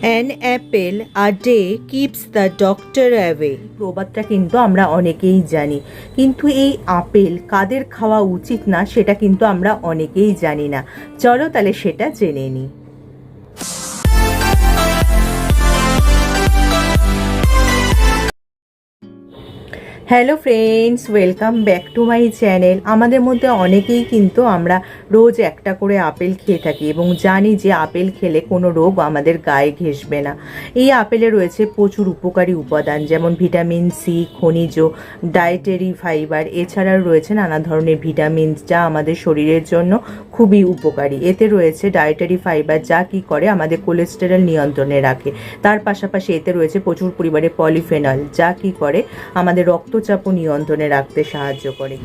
An apple a day keeps the doctor away প্রবাদটা কিন্তু আমরা অনেকেই জানি। কিন্তু এই আপেল কাদের খাওয়া উচিত না, সেটা কিন্তু আমরা অনেকেই জানি না। চলো তাহলে সেটা জেনে নিই hello friends welcome back to my channel আমাদের মধ্যে অনেকেই কিন্তু আমরা রোজ একটা করে আপেল খেয়ে থাকি এবং জানি যে আপেল খেলে কোনো রোগ আমাদের গায়ে ঘেসবে না। এই আপেলে রয়েছে প্রচুর উপকারী উপাদান, যেমন ভিটামিন সি খনিজ ডায়েটারি ফাইবার এছাড়াও রয়েছে নানা ধরনের ভিটামিন যা আমাদের শরীরের জন্য খুবই উপকারী। এতে রয়েছে ডায়েটারি ফাইবার যা কি করে আমাদের কোলেস্টেরল নিয়ন্ত্রণে রাখে। তার পাশাপাশি এতে রয়েছে প্রচুর পরিমাণে পলিফেনল যা কি করে আমাদের রক্তচাপও নিয়ন্ত্রণে রাখতে সাহায্য করে।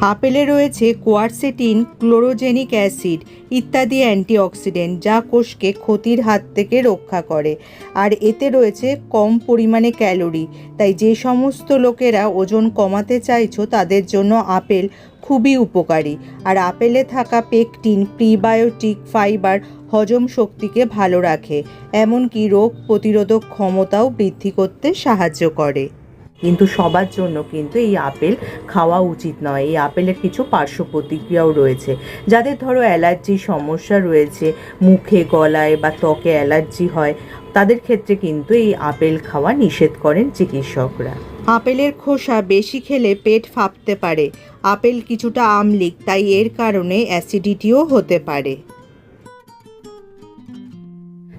আপেলে রয়েছে কোয়ারসেটিন, ক্লোরোজেনিক অ্যাসিড ইত্যাদি অ্যান্টিঅক্সিডেন্ট যা কোষকে ক্ষতির হাত থেকে রক্ষা করে। আর এতে রয়েছে কম পরিমাণে ক্যালোরি। তাই যে সমস্ত লোকেরা ওজন কমাতে চাইছো, তাদের জন্য আপেল খুবই উপকারী। আর আপেলে থাকা পেকটিন, প্রিবায়োটিক ফাইবার হজম শক্তিকে ভালো রাখে। এমনকি রোগ প্রতিরোধক ক্ষমতাও বৃদ্ধি করতে সাহায্য করে। কিন্তু সবার জন্য কিন্তু এই আপেল খাওয়া উচিত নয়। এই আপেলের কিছু পার্শ্ব প্রতিক্রিয়াও রয়েছে। যাদের ধরো অ্যালার্জির সমস্যা রয়েছে, মুখে, গলায় বা ত্বকে অ্যালার্জি হয়, তাদের ক্ষেত্রে কিন্তু এই আপেল খাওয়া নিষেধ করেন চিকিৎসকরা। আপেলের খোসা বেশি খেলে পেট ফাঁপতে পারে। আপেল কিছুটা আমলিক, তাই এর কারণে অ্যাসিডিটিও হতে পারে।